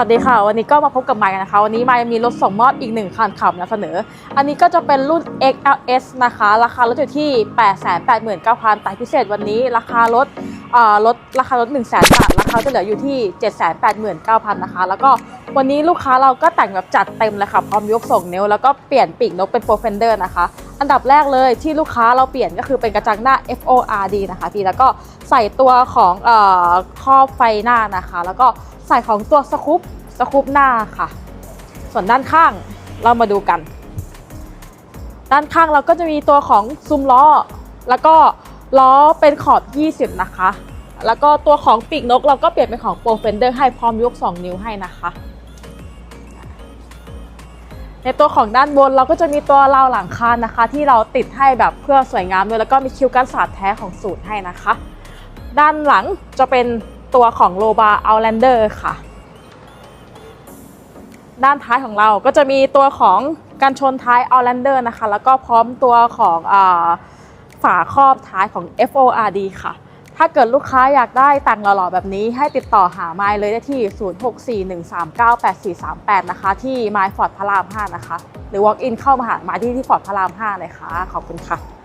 สวัสดีค่ะ วันนี้ก็มาพบกับไมค์กันนะคะ วันนี้ไมค์มีรถส่งมอบอีกหนึ่งคันขับนำเสนอ อันนี้ก็จะเป็นรุ่น XLS นะคะ ราคารถอยู่ที่ 889,000แต่พิเศษวันนี้ราคารถเอ่อลดราคารถ1 0 0 0 0 0บาทราคาจะเหลืออยู่ที่ 789,000นะคะ แล้วก็วันนี้ลูกค้าเราก็แต่งแบบจัดเต็มเลยค่ะ พร้อมยกส่งเนวแล้วก็เปลี่ยนปีกนกเป็นโปรเฟนเดอร์นะคะ อันดับแรกเลยที่ลูกค้าเราเปลี่ยนก็คือเป็นกระจังหน้า FORD นะคะพี่แล้วก็ใส่ตัวของอครอบไฟหน้านะคะ แล้วก็ใส่ของตัวสกู๊ปสกู๊ปหน้าค่ะ ส่วนด้านข้างเรามาดูกัน ด้านข้างเราก็จะมีตัวของซุ้มล้อ แล้วก็ล้อเป็นขอบ 20 นะคะ แล้วก็ตัวของปีกนกเราก็เปลี่ยนเป็นของโปรเฟนเดอร์ให้พร้อมยก 2 นิ้วให้นะคะ ในตัวของด้านบนเราก็จะมีตัวราวหลังคานะคะ ที่เราติดให้แบบเพื่อสวยงามด้วยแล้วก็มีคิวกันสาดแท้ของสูตรให้นะคะ ด้านหลังจะเป็นตัวของโลบาเอัลแลนเดอร์ค่ะ ด้านท้ายของเราก็จะมีตัวของกันชนท้ายเอัลแลนเดอร์นะคะ แล้วก็พร้อมตัวของอฝาครอบท้ายของ FORD ค่ะ ถ้าเกิดลูกค้าอยากได้ตังหล่อๆแบบนี้ให้ติดต่อหาไมล์เลยได้ที่ 0641398438 นะคะ ที่ไมล์ฟอร์ดพระราม 5 นะคะ หรือ walk in เข้ามาหาไมล์ที่ที่ฟอร์ดพระราม 5 เลยค่ะ ขอบคุณค่ะ